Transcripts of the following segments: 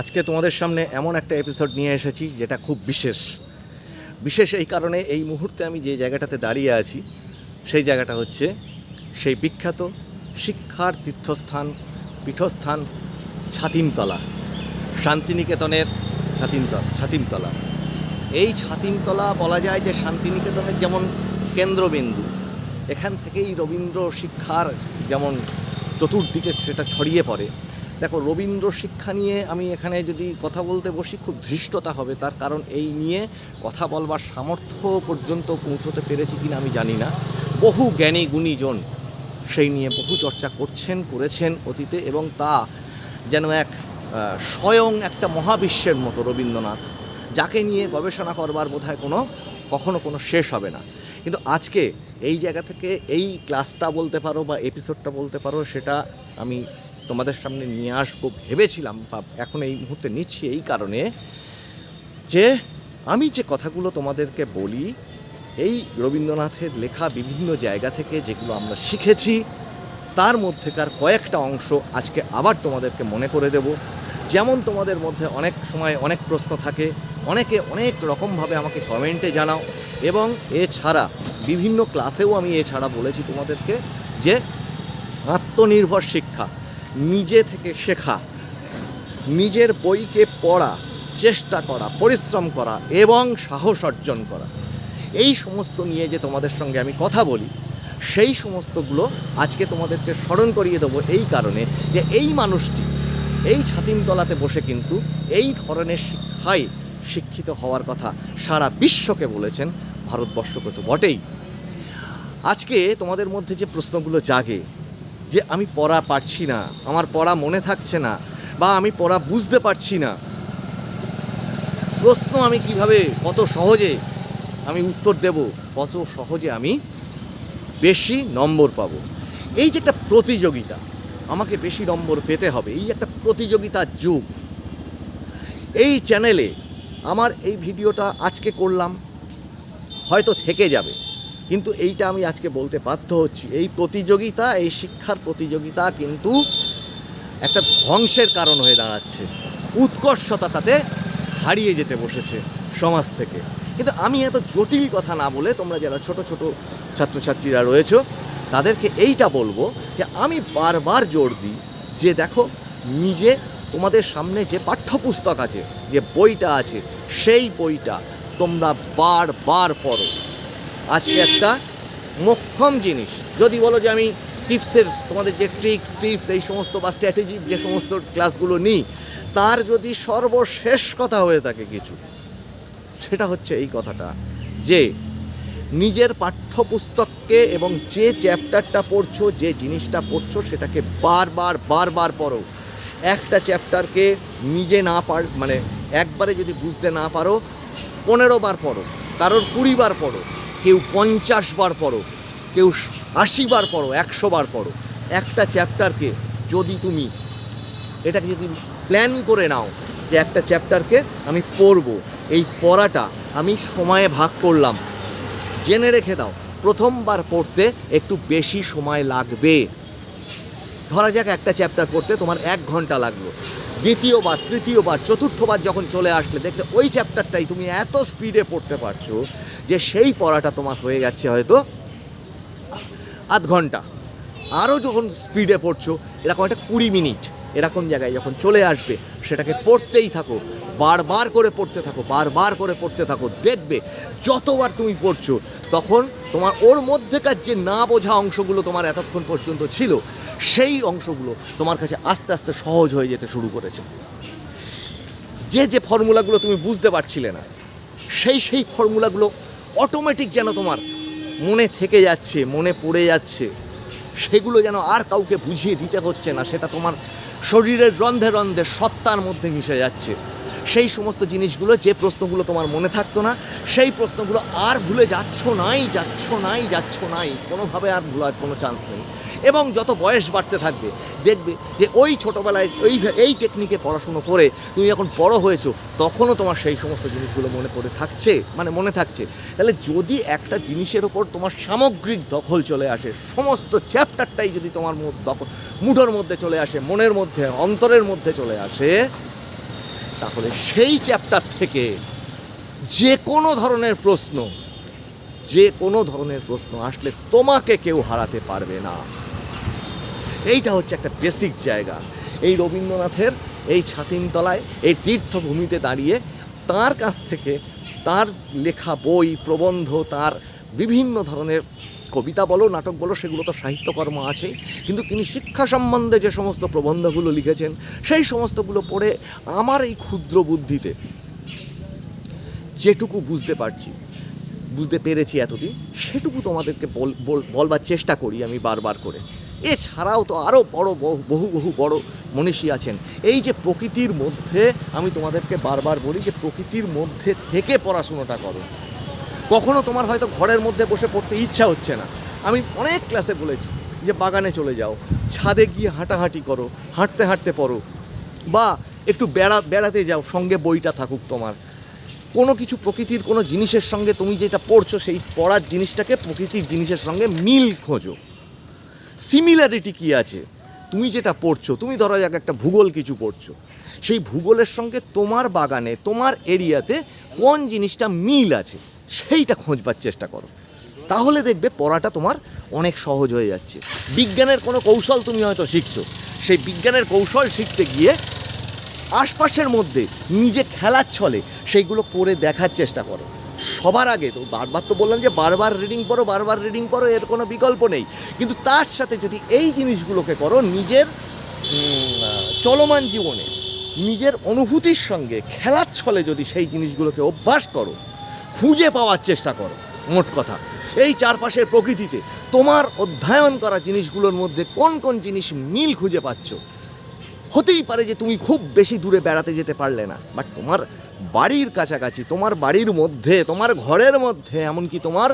আজকে তোমাদের সামনে এমন একটা এপিসোড নিয়ে এসেছি যেটা খুব বিশেষ। বিশেষ এই কারণে এই মুহূর্তে আমি যে জায়গাটাতে দাঁড়িয়ে আছি, সেই জায়গাটা হচ্ছে সেই বিখ্যাত শিক্ষার তীর্থস্থান, পীঠস্থান ছাতিমতলা, শান্তিনিকেতনের ছাতিমতলা ছাতিমতলা। এই ছাতিমতলা বলা যায় যে শান্তিনিকেতনের যেমন কেন্দ্রবিন্দু, এখান থেকেই রবীন্দ্র শিক্ষার যেমন চতুর্দিকে সেটা ছড়িয়ে পড়ে দেখো, রবীন্দ্র শিক্ষা নিয়ে আমি এখানে যদি কথা বলতে বসি, খুব ধৃষ্টতা হবে। তার কারণ এই নিয়ে কথা বলবার সামর্থ্য পর্যন্ত পৌঁছতে পেরেছি কিনা আমি জানি না। বহু জ্ঞানী গুণীজন সেই নিয়ে বহু চর্চা করছেন, করেছেন অতীতে এবং তা যেন এক স্বয়ং একটা মহাবিশ্বের মতো রবীন্দ্রনাথ, যাকে নিয়ে গবেষণা করবার বোধহয় কোনো, কখনো কোনো শেষ হবে না। কিন্তু আজকে এই জায়গা থেকে এই ক্লাসটা বলতে পারো বা এপিসোডটা বলতে পারো, সেটা আমি তোমাদের সামনে নিয়ে আসব, ভেবেছিলাম বা এখন এই মুহূর্তে নিচ্ছি এই কারণে যে আমি যে কথাগুলো তোমাদেরকে বলি, এই রবীন্দ্রনাথের লেখা বিভিন্ন জায়গা থেকে যেগুলো আমরা শিখেছি, তার মধ্যেকার কয়েকটা অংশ আজকে আবার তোমাদেরকে মনে করে দেব। যেমন তোমাদের মধ্যে অনেক সময় অনেক প্রশ্ন থাকে, অনেকে অনেক রকমভাবে আমাকে কমেন্টে জানাও, এবং এছাড়া বিভিন্ন ক্লাসেও আমি এছাড়া বলেছি তোমাদেরকে যে আত্মনির্ভর শিক্ষা নিজে থেকে শেখা, নিজের বইকে পড়া, চেষ্টা করা, পরিশ্রম করা এবং সাহস অর্জন করা। এই সমস্ত নিয়ে যে তোমাদের সঙ্গে আমি কথা বলি, সেই সমস্তগুলো আজকে তোমাদেরকে স্মরণ করিয়ে দেবো এই কারণে যে এই মানুষটি, এই ছাতিমতলাতে বসে কিন্তু এই ধরনের শিক্ষায় শিক্ষিত হওয়ার কথা সারা বিশ্বকে বলেছেন ভারতবর্ষকে তো বটেই। আজকে তোমাদের মধ্যে যে প্রশ্নগুলো জাগে যে আমি পড়া পারছি না, আমার পড়া মনে থাকছে না বা আমি পড়া বুঝতে পারছি না। প্রশ্ন আমি কীভাবে, কত সহজে আমি উত্তর দেব, কত সহজে আমি বেশি নম্বর পাবো? এই যে একটা প্রতিযোগিতা, আমাকে বেশি নম্বর পেতে হবে, এই একটা প্রতিযোগিতার যুগ। এই চ্যানেলে আমার এই ভিডিওটা আজকে করলাম, হয়তো থেকে যাবে। কিন্তু এইটা আমি আজকে বলতে বাধ্য হচ্ছি। এই প্রতিযোগিতা, এই শিক্ষার প্রতিযোগিতা কিন্তু একটা ধ্বংসের কারণ হয়ে দাঁড়াচ্ছে। উৎকর্ষতা তাতে হারিয়ে যেতে বসেছে সমাজ থেকে। কিন্তু আমি এত জটিল কথা না বলে তোমরা যারা ছোট ছোট ছাত্রছাত্রীরা রয়েছো, তাদেরকে এইটা বলব যে আমি বারবার জোর দিই যে দেখো, নিজে তোমাদের সামনে যে পাঠ্যপুস্তক আছে, যে বইটা আছে, সেই বইটা তোমরা বারবার পড়ো। আজকে একটা মোক্ষম জিনিস। যদি বলো যে আমি টিপসের তোমাদের যে ট্রিক্স টিপস এই সমস্ত বা স্ট্র্যাটেজি যে সমস্ত ক্লাসগুলো নিই, তার যদি সর্বশেষ কথা হয়ে থাকে কিছু, সেটা হচ্ছে এই কথাটা যে, নিজের পাঠ্যপুস্তককে এবং যে চ্যাপ্টারটা পড়ছো, যে জিনিসটা পড়ছো, সেটাকে বারবার বারবার পড়ো। একটা চ্যাপ্টারকে নিজে না পার মানে একবারে যদি বুঝতে না পারো, পনেরো বার পড়ো, কারোর কুড়ি বার পড়ো। কেউ পঞ্চাশ বার পড়ো, কেউ আশি বার পড়ো, একশো বার পড়ো। একটা চ্যাপ্টারকে যদি তুমি, এটাকে যদি প্ল্যান করে নাও যে একটা চ্যাপ্টারকে আমি পড়ব, এই পড়াটা আমি সময়ে ভাগ করলাম। জেনে রেখে দাও, প্রথমবার পড়তে একটু বেশি সময় লাগবে। ধরা যাক একটা চ্যাপ্টার পড়তে তোমার এক ঘণ্টা লাগল। দ্বিতীয়বার, তৃতীয়বার, চতুর্থবার যখন চলে আসলে দেখলে ওই চ্যাপ্টারটাই তুমি এত স্পিডে পড়তে পারছ যে সেই পড়াটা তোমার হয়ে যাচ্ছে হয়তো আধ ঘণ্টা। আরও যখন স্পিডে পড়ছো, এরকম একটা কুড়ি মিনিট এরকম জায়গায় যখন চলে আসবে, সেটাকে পড়তেই থাকো। বারবার করে পড়তে থাকো, বারবার করে পড়তে থাকো, দেখবে যতবার তুমি পড়ছো, তখন তোমার ওর মধ্যেকার যে না বোঝা অংশগুলো তোমার এতক্ষণ পর্যন্ত ছিল, সেই অংশগুলো তোমার কাছে আস্তে আস্তে সহজ হয়ে যেতে শুরু করেছে। যে যে ফর্মুলাগুলো তুমি বুঝতে পারছিলে না, সেই সেই ফর্মুলাগুলো অটোমেটিক যেন তোমার মনে থেকে যাচ্ছে, মনে পড়ে যাচ্ছে, সেগুলো যেন আর কাউকে বুঝিয়ে দিতে হচ্ছে না, সেটা তোমার শরীরের রন্ধে রন্ধে সত্তার মধ্যে মিশে যাচ্ছে। সেই সমস্ত জিনিসগুলো, যে প্রশ্নগুলো তোমার মনে থাকতো না, সেই প্রশ্নগুলো আর ভুলে যাচ্ছ নাই যাচ্ছ নাই যাচ্ছ নাই। কোনোভাবে আর ভুলার কোনো চান্স নেই। এবং যত বয়স বাড়তে থাকবে, দেখবে যে ওই ছোটোবেলায় ওই এই টেকনিকে পড়াশুনো করে তুমি যখন বড় হয়েছো, তখনও তোমার সেই সমস্ত জিনিসগুলো মনে পড়ে থাকছে মানে মনে থাকছে। তাহলে যদি একটা জিনিসের ওপর তোমার সামগ্রিক দখল চলে আসে, সমস্ত চ্যাপ্টারটাই যদি তোমার দখল মুঠোর মধ্যে চলে আসে, মনের মধ্যে, অন্তরের মধ্যে চলে আসে তাহলে সেই চ্যাপ্টার থেকে যে কোনো ধরনের প্রশ্ন, যে কোনো ধরনের প্রশ্ন আসলে তোমাকে কেউ হারাতে পারবে না। এইটা হচ্ছে একটা বেসিক জায়গা। এই রবীন্দ্রনাথের এই ছাতিমতলায় এই তীর্থভূমিতে দাঁড়িয়ে তার কাছ থেকে তার লেখা বই, প্রবন্ধ, তার বিভিন্ন ধরনের কবিতা বলো, নাটক বলো, সেগুলো তো সাহিত্যকর্ম আছেই কিন্তু তিনি শিক্ষা সম্বন্ধে যে সমস্ত প্রবন্ধগুলো লিখেছেন, সেই সমস্তগুলো পড়ে আমার এই ক্ষুদ্র বুদ্ধিতে যেটুকু বুঝতে পারছি, বুঝতে পেরেছি এতদিন, সেটুকু তোমাদেরকে বল, বল- বলবার চেষ্টা করি আমি বারবার করে। এছাড়াও তো আরও বড় বহু বহু বড় মনীষী আছেন। এই যে প্রকৃতির মধ্যে, আমি তোমাদেরকে বারবার বলি যে প্রকৃতির মধ্যে থেকে পড়াশুনোটা করো। কখনো তোমার হয়তো ঘরের মধ্যে বসে পড়তে ইচ্ছা হচ্ছে না। আমি অনেক ক্লাসে বলেছি যে বাগানে চলে যাও, ছাদে গিয়ে হাঁটাহাঁটি করো, হাঁটতে হাঁটতে পড়ো, বা একটু বেড়া, বেড়াতে যাও, সঙ্গে বইটা থাকুক তোমার। কোনো কিছু প্রকৃতির কোনো জিনিসের সঙ্গে তুমি যেটা পড়ছো, সেই পড়ার জিনিসটাকে প্রকৃতির জিনিসের সঙ্গে মিল খোঁজো। সিমিলারিটি কি আছে? তুমি যেটা পড়ছো, তুমি ধরো যাক একটা ভূগোল কিছু পড়ছো, সেই ভূগোলের সঙ্গে তোমার বাগানে, তোমার এরিয়াতে কোন জিনিসটা মিল আছে? সেইটা খোঁজবার চেষ্টা করো। তাহলে দেখবে পড়াটা তোমার অনেক সহজ হয়ে যাচ্ছে। বিজ্ঞানের কোনো কৌশল তুমি হয়তো শিখছো। সেই বিজ্ঞানের কৌশল শিখতে গিয়ে আশপাশের মধ্যে নিজে খেলার ছলে সেইগুলো করে দেখার চেষ্টা করো। সবার আগে তো বারবার তো বললাম যে বারবার রিডিং পড়ো, বারবার রিডিং পড়ো, এর কোনো বিকল্প নেই। কিন্তু তার সাথে যদি এই জিনিসগুলোকে করো, নিজের চলমান জীবনে, নিজের অনুভূতির সঙ্গে খেলার ছলে যদি সেই জিনিসগুলোকে অভ্যাস করো খুঁজে পাওয়ার চেষ্টা করো, মোট কথা। এই চারপাশের প্রকৃতিতে তোমার অধ্যয়ন করা জিনিসগুলোর মধ্যে কোন কোন জিনিস মিল খুঁজে পাচ্ছ? হতেই পারে যে তুমি খুব বেশি দূরে বেড়াতে যেতে পারলে না বাট তোমার বাড়ির কাছাকাছি, তোমার বাড়ির মধ্যে, তোমার ঘরের মধ্যে, এমনকি তোমার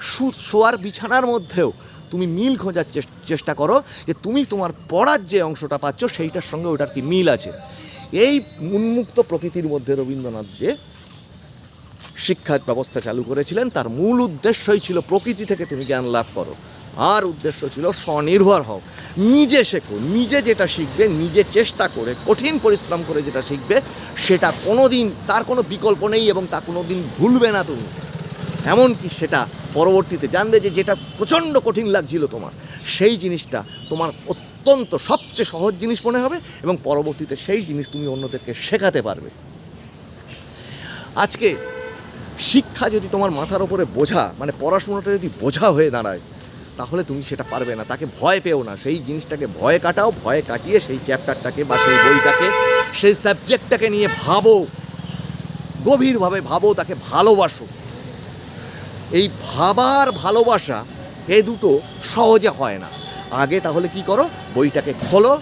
সু- শোয়ার বিছানার মধ্যেও তুমি মিল খোঁজার চেষ্টা করো যে তুমি তোমার পড়ার যে অংশটা পাচ্ছ সেইটার সঙ্গে ওটার কি মিল আছে। এই উন্মুক্ত প্রকৃতির মধ্যে রবীন্দ্রনাথ যে শিক্ষা ব্যবস্থা চালু করেছিলেন। তার মূল উদ্দেশ্যই ছিল প্রকৃতি থেকে তুমি জ্ঞান লাভ করো। আর উদ্দেশ্য ছিল স্বনির্ভর হও। নিজে শেখো, নিজে যেটা শিখবে, নিজে চেষ্টা করে, কঠিন পরিশ্রম করে যেটা শিখবে, সেটা কোনো দিন তার কোনো বিকল্প নেই এবং তা কোনো দিন ভুলবে না তুমি। এমনকি সেটা পরবর্তীতে জানবে যে যেটা প্রচণ্ড কঠিন লাগছিল তোমার, সেই জিনিসটা তোমার অত্যন্ত সবচেয়ে সহজ জিনিস মনে হবে এবং পরবর্তীতে সেই জিনিস তুমি অন্যদেরকে শেখাতে পারবে। আজকে শিক্ষা যদি তোমার মাথার ওপরে বোঝা মানে পড়াশোনাটা যদি বোঝা হয়ে দাঁড়ায়, তাহলে তুমি সেটা পারবে না। তাকে ভয় পেও না। সেই জিনিসটাকে ভয় কাটাও, ভয় কাটিয়ে সেই চ্যাপ্টারটাকে বা সেই বইটাকে, সেই সাবজেক্টটাকে নিয়ে ভাবো। গভীরভাবে ভাবো, তাকে ভালোবাসো। এই ভাবার ভালোবাসা এ দুটো সহজে হয় না। আগে তাহলে কি করো? বইটাকে খোলো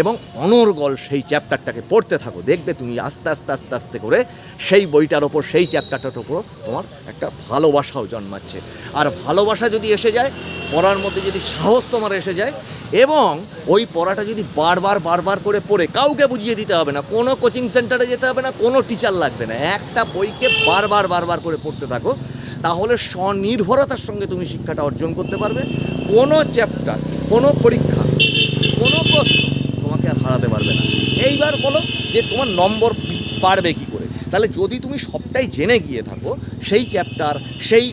এবং অনর্গল সেই চ্যাপ্টারটাকে পড়তে থাকো। দেখবে তুমি আস্তে আস্তে আস্তে আস্তে করে সেই বইটার ওপর, সেই চ্যাপ্টারটার ওপর তোমার একটা ভালোবাসাও জন্মাচ্ছে। আর ভালোবাসা যদি এসে যায়, পড়ার মধ্যে যদি সাহস তোমার এসে যায়, এবং ওই পড়াটা যদি বারবার বারবার করে পড়ে, কাউকে বুঝিয়ে দিতে হবে না, কোনো কোচিং সেন্টারে যেতে হবে না, কোনো টিচার লাগবে না, একটা বইকে বারবার বারবার করে পড়তে থাকো, তাহলে স্বনির্ভরতার সঙ্গে তুমি শিক্ষাটা অর্জন করতে পারবে। কোনো চ্যাপ্টার, কোনো পরীক্ষা, কোনো প্রশ্ন তোমাকে আর হারাতে পারবে না। এইবার বলো যে তোমার নম্বর পারবে কি করে? তাহলে যদি তুমি সবটাই জেনে গিয়ে থাকো, সেই চ্যাপ্টার সেই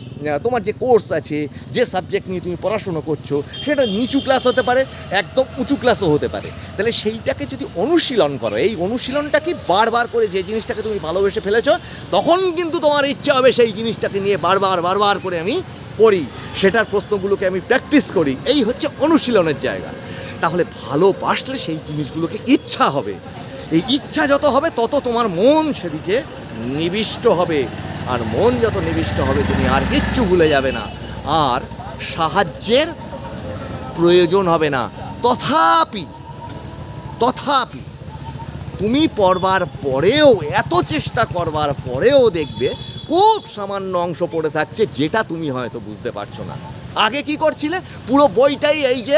তোমার যে কোর্স আছে, যে সাবজেক্ট নিয়ে তুমি পড়াশুনো করছ, সেটা নিচু ক্লাস হতে পারে, একদম উঁচু ক্লাসও হতে পারে। তাহলে সেইটাকে যদি অনুশীলন করো, এই অনুশীলনটা কি বারবার করে যে জিনিসটাকে তুমি ভালোবেসে ফেলেছো, তখন কিন্তু তোমার ইচ্ছা হবে সেই জিনিসটাকে নিয়ে বারবার বারবার করে আমি করি সেটার প্রশ্নগুলোকে আমি প্র্যাকটিস করি। এই হচ্ছে অনুশীলনের জায়গা। তাহলে ভালোবাসলে সেই জিনিসগুলোকে ইচ্ছা হবে। এই ইচ্ছা যত হবে, তত তোমার মন সেদিকে নিবিষ্ট হবে। আর মন যত নিবিষ্ট হবে, তুমি আর কিচ্ছু ভুলে যাবে না। আর সাহায্যের প্রয়োজন হবে না। তথাপি তথাপি তুমি পড়বার পরেও, এত চেষ্টা করবার পরেও দেখবে, খুব সামান্য অংশ পড়ে থাকছে, যেটা তুমি হয়তো বুঝতে পারছ না। আগে কি করছিলে? পুরো বইটাই এই যে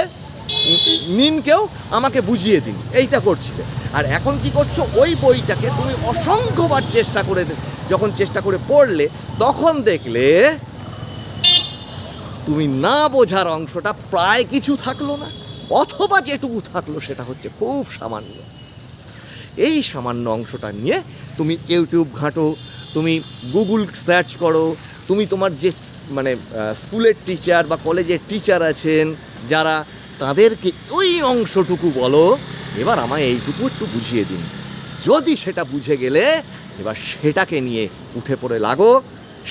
নিনকেও আমাকে বুঝিয়ে দিন, এইটা করছিলে আর এখন কি করছ? ওই বইটাকে তুমি অসংখ্যবার চেষ্টা করে যখন চেষ্টা করে পড়লে, তখন দেখলে তুমি না বোঝার অংশটা প্রায় কিছু থাকল না, অথবা যেটুকু থাকল সেটা হচ্ছে খুব সামান্য। এই সামান্য অংশটা নিয়ে তুমি ইউটিউব ঘাঁটো, তুমি গুগল সার্চ করো, তুমি তোমার যে মানে স্কুলের টিচার বা কলেজের টিচার আছেন, যারা তাদেরকে ওই অংশটুকু বলো, এবার আমায় এইটুকু একটু বুঝিয়ে দিন। যদি সেটা বুঝে গেলে, এবার সেটাকে নিয়ে উঠে পড়ে লাগো।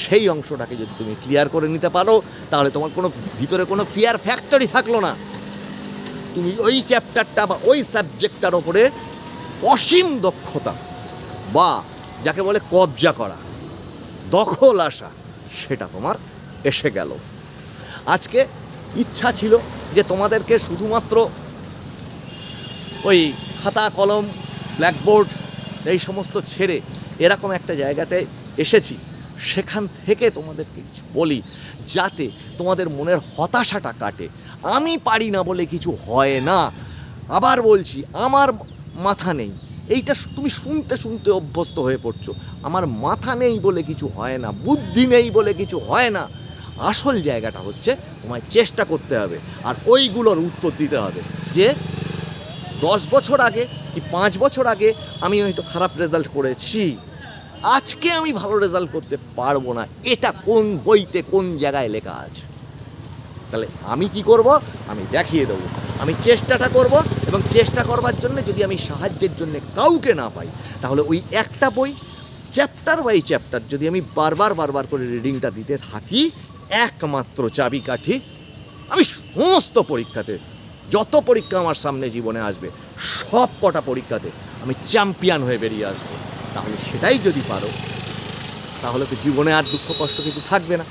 সেই অংশটাকে যদি তুমি ক্লিয়ার করে নিতে পারো, তাহলে তোমার কোনো ভিতরে কোনো ফিয়ার ফ্যাক্টরি থাকল না। তুমি ওই চ্যাপ্টারটা বা ওই সাবজেক্টটার ওপরে অসীম দক্ষতা বা যাকে বলে কবজা করা, দখল আসা, সেটা তোমার এসে গেল। আজকে ইচ্ছা ছিল যে তোমাদেরকে শুধুমাত্র ওই খাতা, কলম ব্ল্যাকবোর্ড এই সমস্ত ছেড়ে এরকম একটা জায়গাতে এসেছি। সেখান থেকে তোমাদেরকে কিছু বলি, যাতে তোমাদের মনের হতাশাটা কাটে। আমি পারি না বলে কিছু হয় না। আবার বলছি, আমার মাথা নেই। এইটা তুমি শুনতে শুনতে অভ্যস্ত হয়ে পড়ছো। আমার মাথা নেই বলে কিছু হয় না, বুদ্ধি নেই বলে কিছু হয় না। আসল জায়গাটা হচ্ছে তোমায় চেষ্টা করতে হবে আর ওইগুলোর উত্তর দিতে হবে যে দশ বছর আগে কি পাঁচ বছর আগে আমি হয়তো খারাপ রেজাল্ট করেছি। আজকে আমি ভালো রেজাল্ট করতে পারব না। এটা কোন বইতে কোন জায়গায় লেখা আছে? তাহলে আমি কি করব? আমি দেখিয়ে দেবো। আমি চেষ্টাটা করব এবং চেষ্টা করবার জন্য যদি আমি সাহায্যের জন্য কাউকে না পাই, তাহলে ওই একটা বই চ্যাপ্টার বাই চ্যাপ্টার যদি আমি বারবার বারবার করে রিডিংটা দিতে থাকি একমাত্র চাবিকাঠি। আমি সমস্ত পরীক্ষাতে, যত পরীক্ষা আমার সামনে জীবনে আসবে, সব কটা পরীক্ষাতে আমি চ্যাম্পিয়ন হয়ে বেরিয়ে আসব। তাহলে সেটাই যদি পারো, তাহলে তো জীবনে আর দুঃখ কষ্ট কিছু থাকবে না।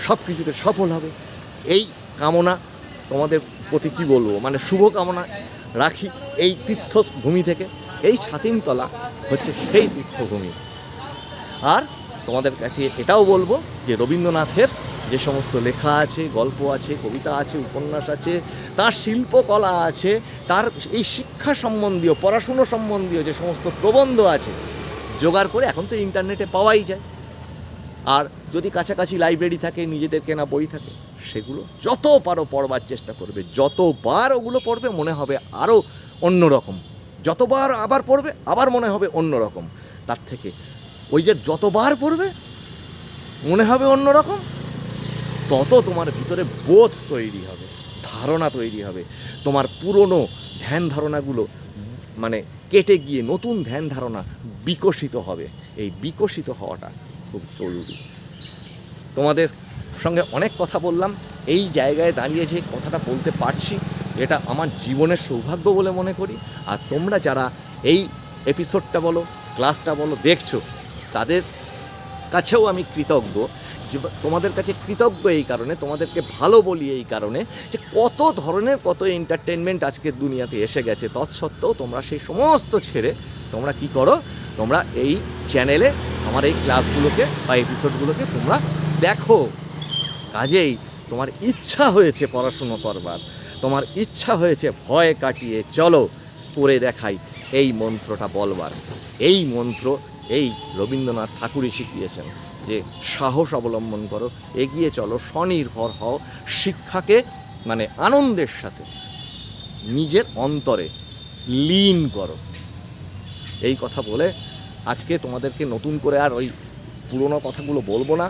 সব কিছুতে সফল হবে। এই কামনা তোমাদের প্রতি কী বলব? মানে শুভ কামনা রাখি এই তীর্থভূমি থেকে। এই ছাতিমতলা হচ্ছে সেই তীর্থভূমি। আর তোমাদের কাছে এটাও বলব যে রবীন্দ্রনাথের যে সমস্ত লেখা আছে, গল্প আছে, কবিতা আছে, উপন্যাস আছে, তার শিল্পকলা আছে, তার এই শিক্ষা সম্বন্ধীয়, পড়াশুনো সম্বন্ধীয় যে সমস্ত প্রবন্ধ আছে, জোগাড় করে এখন তো ইন্টারনেটে পাওয়াই যায়। আর যদি কাছাকাছি লাইব্রেরি থাকে, নিজেদের কেনা বই থাকে, সেগুলো যত পারো পড়বার চেষ্টা করবে, যতবার ওগুলো পড়বে, মনে হবে আরও অন্যরকম। যতবার আবার পড়বে, আবার মনে হবে অন্যরকম। তার থেকে ওই যে যতবার পড়বে, মনে হবে অন্যরকম, তত তোমার ভিতরে বোধ তৈরি হবে, ধারণা তৈরি হবে। তোমার পুরনো ধ্যান ধারণাগুলো মানে কেটে গিয়ে নতুন ধ্যান ধারণা বিকশিত হবে। এই বিকশিত হওয়াটা খুব জরুরি। তোমাদের সঙ্গে অনেক কথা বললাম, এই জায়গায় দাঁড়িয়ে যে কথাটা বলতে পারছি, এটা আমার জীবনের সৌভাগ্য বলে মনে করি। আর তোমরা যারা এই এপিসোডটা বলো ক্লাসটা বলো, দেখছ তাদের কাছেও আমি কৃতজ্ঞ যে তোমাদের কাছে কৃতজ্ঞ এই কারণে, তোমাদেরকে ভালো বলি এই কারণে যে কত ধরনের কত এন্টারটেনমেন্ট আজকের দুনিয়াতে এসে গেছে। তৎসত্ত্বেও তোমরা সেই সমস্ত ছেড়ে তোমরা কি করো? তোমরা এই চ্যানেলে আমার এই ক্লাসগুলোকে বা এপিসোডগুলোকে তোমরা দেখো। কাজেই তোমার ইচ্ছা হয়েছে পড়াশুনো করবার। তোমার ইচ্ছা হয়েছে ভয় কাটিয়ে চলো, করে দেখাই এই মন্ত্রটা বলবার। এই মন্ত্র এই রবীন্দ্রনাথ ঠাকুরই শিখিয়েছেন যে সাহস অবলম্বন করো, এগিয়ে চলো, স্বনির্ভর হও শিক্ষাকে মানে আনন্দের সাথে, নিজের অন্তরে লীন করো। এই কথা বলে আজকে তোমাদেরকে নতুন করে আর ওই পুরনো কথাগুলো বলব না।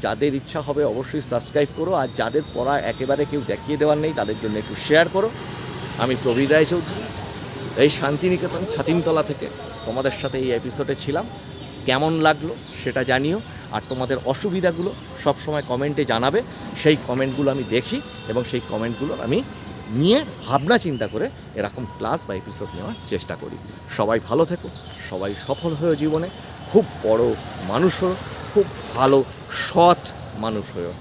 যাদের ইচ্ছা হবে অবশ্যই সাবস্ক্রাইব করো আর যাদের পড়া একেবারে কেউ দেখিয়ে দেওয়ার নেই, তাদের জন্য একটু শেয়ার করো। আমি প্রবীর রায়চৌধুরী এই শান্তিনিকেতন ছাতিমতলা থেকে। তোমাদের সাথে এই এপিসোডে ছিলাম। কেমন লাগল সেটা জানিও। আর তোমাদের অসুবিধাগুলো সবসময় কমেন্টে জানাবে। সেই কমেন্টগুলো আমি দেখি এবং সেই কমেন্টগুলো আমি নিয়ে ভাবনা চিন্তা করে এরকম ক্লাস বা এপিসোড নেওয়ার চেষ্টা করি। সবাই ভালো থেকো, সবাই সফল হয়েও জীবনে। খুব বড় মানুষ হও, খুব ভালো, সৎ মানুষ হয়েও।